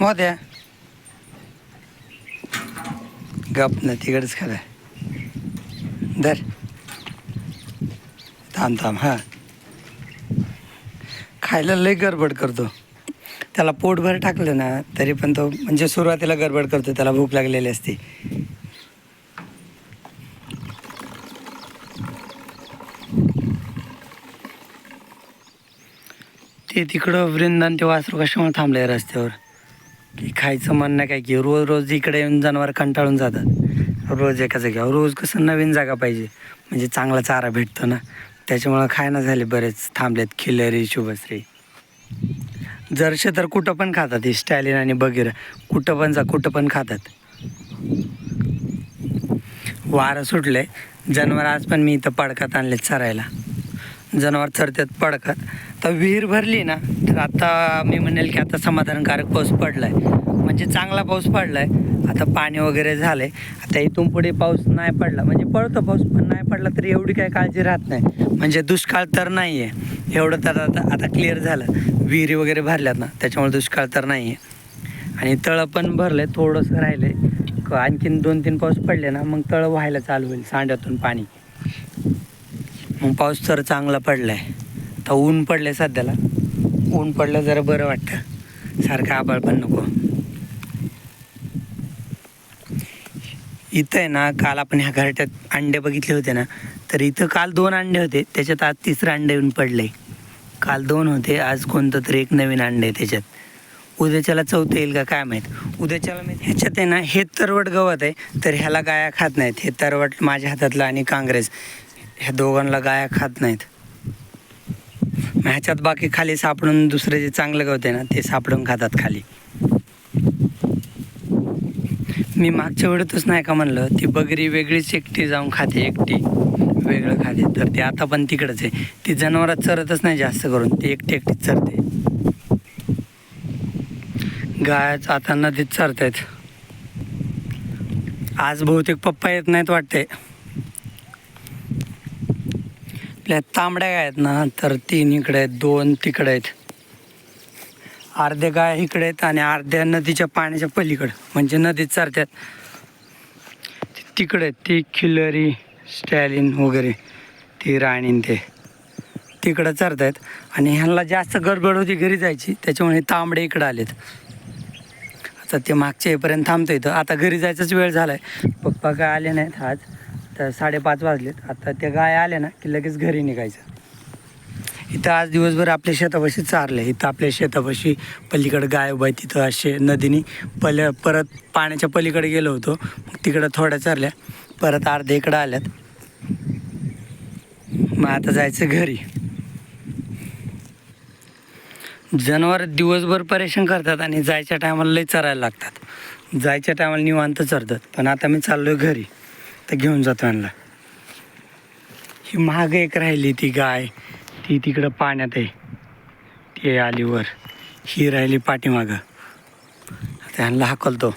मोद्या गप ना तिकडेच खरं धर. थांब थांब हां. खायला लय गडबड करतो. त्याला पोटभर टाकलं ना तरी पण तो म्हणजे सुरुवातीला गडबड करतो त्याला भूक लागलेली असते. ते तिकडं वृंदान ते वासरू कशामुळे थांबले रस्त्यावर? की खायचं म्हणणं काय की रोज रोज इकडे येऊन जनावर कंटाळून जातात. रोज एका जागेवर रोज कसं नवीन जागा पाहिजे. म्हणजे चांगला चारा भेटतो ना. त्याच्यामुळं खायना झाले बरेच थांबलेत खिलरी शुभश्री. जरशे तर कुठं पण खातात. हे स्टॅलिन आणि बगीर. कुठं पण जा कुठं पण खातात. वारं सुटले जनावर आज पण मी इथं पडकात आणले चरायला. जनावर चरतात पडकात. आता विहीर भरली ना तर आता मी म्हणेल की आता समाधानकारक पाऊस पडलाय. म्हणजे चांगला पाऊस पडलाय. आता पाणी वगैरे झालंय. आता इथून पुढे पाऊस नाही पडला. म्हणजे पडतो पाऊस पण नाही पडला तरी एवढी काही काळजी राहत नाही. म्हणजे दुष्काळ तर नाही आहे एवढं तर आता आता क्लिअर झालं. विहिरी वगैरे भरल्यात ना त्याच्यामुळे दुष्काळ तर नाही आहे आणि तळं पण भरलंय थोडंसं राहिलं क- आणखीन दोन तीन पाऊस पडले ना मग तळं व्हायला चालू होईल सांड्यातून पाणी. मग पाऊस तर चांगला पडला आहे आता ऊन आहे सध्याला. ऊन पडलं जरा बरं वाटतं. सारखं आबाळ पण नको. इथं आहे ना काल आपण ह्या घरट्यात अंडे बघितले होते ना तर इथं काल दोन अंडे होते त्याच्यात आज तिसरं अंडे येऊन पडले काल दोन होते आज कोणतं तरी एक नवीन अंडे आहे त्याच्यात. उद्याच्याला चौथं येईल का काय माहीत. उद्याच्याला मी ह्याच्यात आहे ना हे तरवट गवत आहे तर ह्याला गाया खात नाहीत. हे तरवट माझ्या हातातलं आणि काँग्रेस. ह्या दोघांना गाया खात नाहीत. ह्याच्यात बाकी खाली सापडून दुसरं जे चांगलं गवत आहे ना ते सापडून खातात खाली. मी मागच्या वेळेतच नाही का म्हणलं ती बगरी वेगळीच एकटी जाऊन खाते एकटी. वेगळं खाते. तर ते आता पण तिकडंच आहे. ती जनावरात चरतच नाही जास्त करून ती एकटी एकटीच चरते. गायच आता नदीत चरत आहेत आज बहुतेक पप्पा येत नाहीत वाटते आपल्या तांबड्या गाय आहेत ना तर तीन इकडे आहेत दोन तिकडे आहेत. अर्ध्या गाय इकडे आहेत आणि अर्ध्या नदीच्या पाण्याच्या पलीकडं म्हणजे नदीत चारत्यात. तिकडे आहेत ती खिलरी स्टॅलिन वगैरे ती राणी ते. तिकडं चरतायत आणि ह्यांना जास्त गडबड होती घरी जायची त्याच्यामुळे तांबडे इकडं आलेत. आता ते मागच्या येईपर्यंत थांबतो इथं. आता घरी जायचाच वेळ झाला आहे पप्पा काय आले नाहीत आज. तर साडेपाच वाजलेत. आता त्या गाय आल्या ना की लगेच घरी निघायचं. इथं आज दिवसभर आपल्या शेतापाशी चारलं इथं आपल्या शेतापाशी पलीकडे गाय उभा आहे तिथं असे नदीने पल परत पाण्याच्या पलीकडे गेलो होतो. मग तिकडं थोड्या चारल्या. परत अर्ध्या इकडं आल्यात. मग आता जायचं घरी. जनावर दिवसभर परेशान करतात आणि जायच्या टायमाला लई चरायला लागतात. जायच्या टायमाला निवांत चरतात. पण आता मी चाललोय घरी. तर घेऊन जातो यांना. ही महाग एक राहिली ती गाय. ती तिकडं पाण्यात आहे. ती आली वर ही राहिली पाठीमागं. आता ह्यांना हाकलतो.